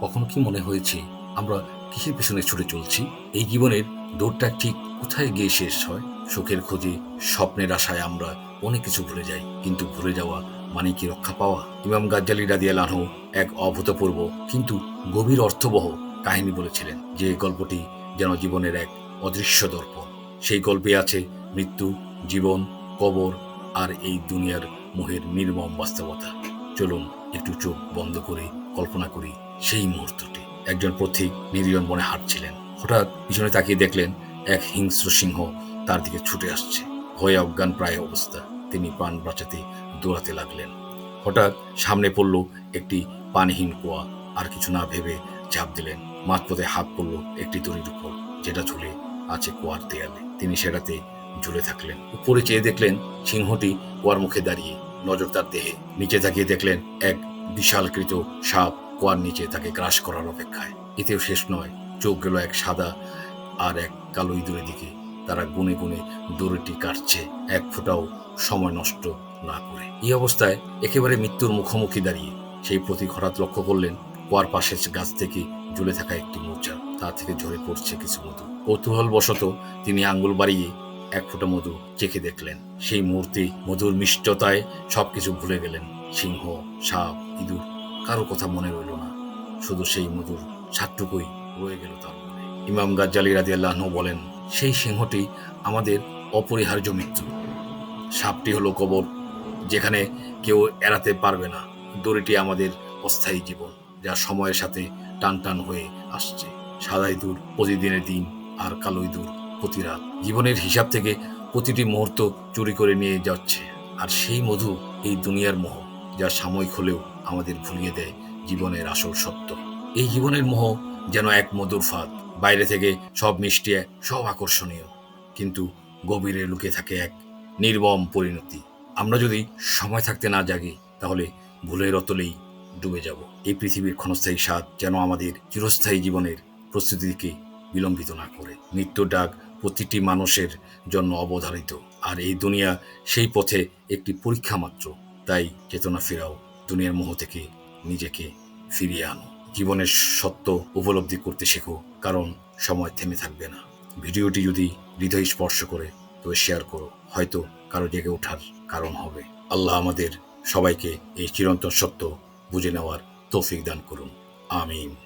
কখনো কি মনে হয়েছে আমরা কিসের পেছনে ছুটে চলছি? এই জীবনের দৌড়টা ঠিক কোথায় গিয়ে শেষ হয়? সুখের খোঁজে স্বপ্নের আশায় আমরা অনেক কিছু ভুলে যাই, কিন্তু ভুলে যাওয়া মানে কি রক্ষা পাওয়া? ইমাম গাজ্জালি রাদিয়াল আনহু এক অভূতপূর্ব কিন্তু গভীর অর্থবহ কাহিনী বলেছিলেন যে গল্পটি যেন জীবনের এক অদৃশ্য দর্পণ। সেই গল্পে আছে মৃত্যু, জীবন, কবর আর এই দুনিয়ার মোহের নির্মম বাস্তবতা। চলুন একটু চোখ বন্ধ করে কল্পনা করি সেই মুহূর্তটি। একজন পথিক নির্জন বনে হাঁটছিলেন। হঠাৎ পিছনে তাকিয়ে দেখলেন এক হিংস্র সিংহ তার দিকে ছুটে আসছে। ভয়ে অজ্ঞান প্রায় অবস্থা। তিনি প্রাণ বাঁচাতে দৌড়াতে লাগলেন। হঠাৎ সামনে পড়ল একটি পানিহীন কুয়া। আর কিছু না ভেবে ঝাঁপ দিলেন। মাঝপথে হাত পড়ল একটি দড়ির উপর, যেটা ঝুলে আছে কুয়ার দেয়ালে। তিনি সেটাতে ঝুলে থাকলেন। উপরে চেয়ে দেখলেন সিংহটি কুয়ার মুখে দাঁড়িয়ে নজর তার দেহে। নিচে তাকিয়ে দেখলেন এক বিশালকৃত সাপ কুয়ার নিচে তাকে গ্রাস করার অপেক্ষায়। এতেও শেষ নয়, চোখ গেল এক সাদা আর এক কালো ইঁদুরের দিকে। তারা গুনে গুনে দড়িটি কাটছে, এক ফোঁটাও সময় নষ্ট না করে। এই অবস্থায় একেবারে মৃত্যুর মুখোমুখি দাঁড়িয়ে সেই প্রতীক হঠাৎ লক্ষ্য করলেন, কুয়ার পাশের গাছ থেকে ঝুলে থাকা একটি মোচা তা থেকে ঝরে পড়ছে কিছু মতো কৌতূহল বশত তিনি আঙ্গুল বাড়িয়ে এক ফোঁটা মধু চেখে দেখলেন। সেই মূর্তি মধুর মিষ্টতায় সবকিছু ভুলে গেলেন। সিংহ, সাপ, ইঁদুর, কারও কথা মনে রইল না। শুধু সেই মধুর সাতটুকুই রয়ে গেল তার মনে। ইমাম গাজ্জালি রাজি আল্লাহ বলেন, সেই সিংহটি আমাদের অপরিহার্য মৃত্যু। সাপটি হলো কবর, যেখানে কেউ এড়াতে পারবে না। দড়িটি আমাদের অস্থায়ী জীবন, যা সময়ের সাথে টান টান হয়ে আসছে। সাদা ইঁদুর প্রতিদিনের দিন, আর কালো ইঁদুর প্রতি রাত জীবনের হিসাব থেকে প্রতিটি মুহূর্ত চুরি করে নিয়ে যাচ্ছে। আর সেই মধু এই দুনিয়ার মোহ যা সাময়িক হলেও আমাদের ভুলিয়ে দেয় জীবনের আসল সত্য। এই জীবনের মোহ যেন এক মধুর ফাঁদ, বাইরে থেকে সব মিষ্টি, সব আকর্ষণীয়। কিন্তু গভীরে লুকে থাকে এক নির্মম পরিণতি। আমরা যদি সময় থাকতে না জাগি, তাহলে ভুলের অতলেই ডুবে যাব। এই পৃথিবীর ক্ষণস্থায়ী স্বাদ যেন আমাদের চিরস্থায়ী জীবনের প্রস্তুতিকে বিলম্বিত না করে। মৃত্যুর ডাক প্রতিটি মানুষের জন্য অবধারিত। আর এই দুনিয়া সেই পথে একটি পরীক্ষা মাত্র। তাই চেতনা ফেরাও দুনিয়ার মোহ থেকে নিজেকে ফিরিয়ে আনো। জীবনের সত্য উপলব্ধি করতে শেখো, কারণ সময় থেমে থাকবে না। ভিডিওটি যদি হৃদয় স্পর্শ করে, তবে শেয়ার করো। হয়তো কারও জেগে ওঠার কারণ হবে। আল্লাহ আমাদের সবাইকে এই চিরন্তন সত্য বুঝে নেওয়ার তৌফিক দান করুন। আমিন।